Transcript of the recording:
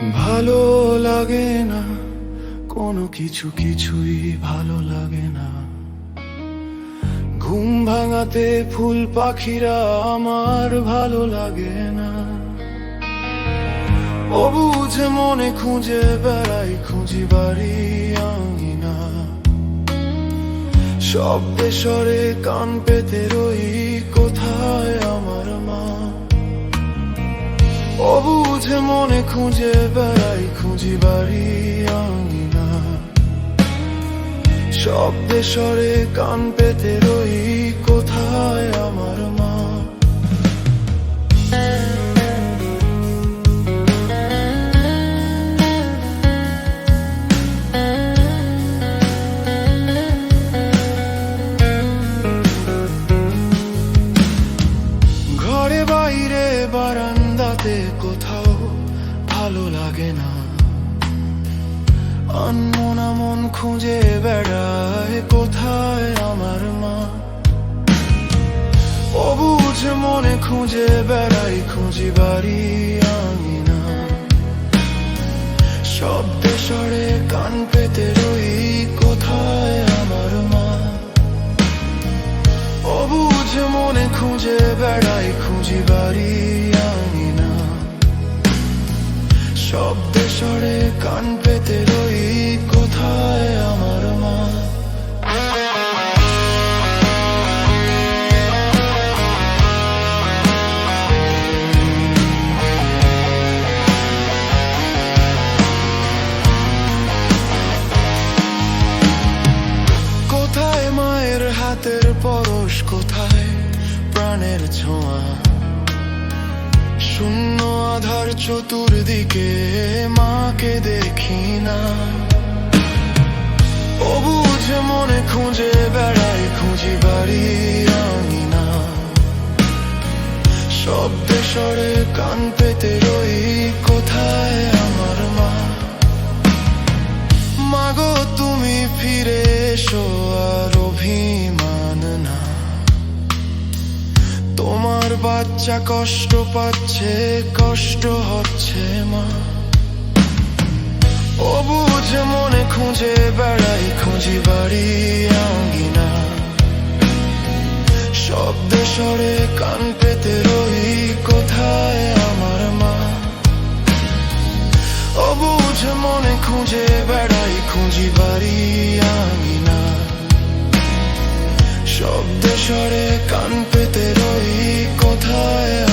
ভালো লাগে না, কোনো কিছু কিছুই ভালো লাগে না। ঘুম ভাঙাতে ফুল পাখিরা আমার ভালো লাগে না। ও বুঝে মনে খুঁজে বেড়াই, খুঁজি বাড়ি আঙিনা সব স্বরে কান পেতে রই কোথায় আমার মা? ও বুঝে মনে খুঁজে বেড়াই খুঁজি বাড়ি আমি না শব্দে স্বরে কান পেতে রই কোথায় আমার ভালো লাগে না। আনমনা মন খুঁজে বেড়ায় কোথায় আমার মা? ও বুঝে মনে খুঁজে বেড়াই, খুঁজি বাড়ি আঙিনা শব্দে স্বরে কান পেতে রই, কোথায় আমার মা? ও বুঝে মনে খুঁজে বেড়াই, খুঁজি বাড়ি শব্দে স্বরে কান পেতে রই কোথায় আমার মা? কোথায় মায়ের হাতের পরশ, কোথায় প্রাণের ছোঁয়া? আধার চতুর্দিকে মাকে দেখি না। ও বুঝে মনে খুঁজে বেড়াই বাচ্চা কষ্ট পাচ্ছে, কষ্ট হচ্ছে মা। ও বুঝে মনে খুঁজে বেড়াই, খুঁজি বাড়ি আঙ্গিনা। শব্দে সরে কান পেতে রই কোথায় আমার মা? ও বুঝে মনে খুঁজে বেড়াই শব্দ স্বরে কান পেতে রই কোথায়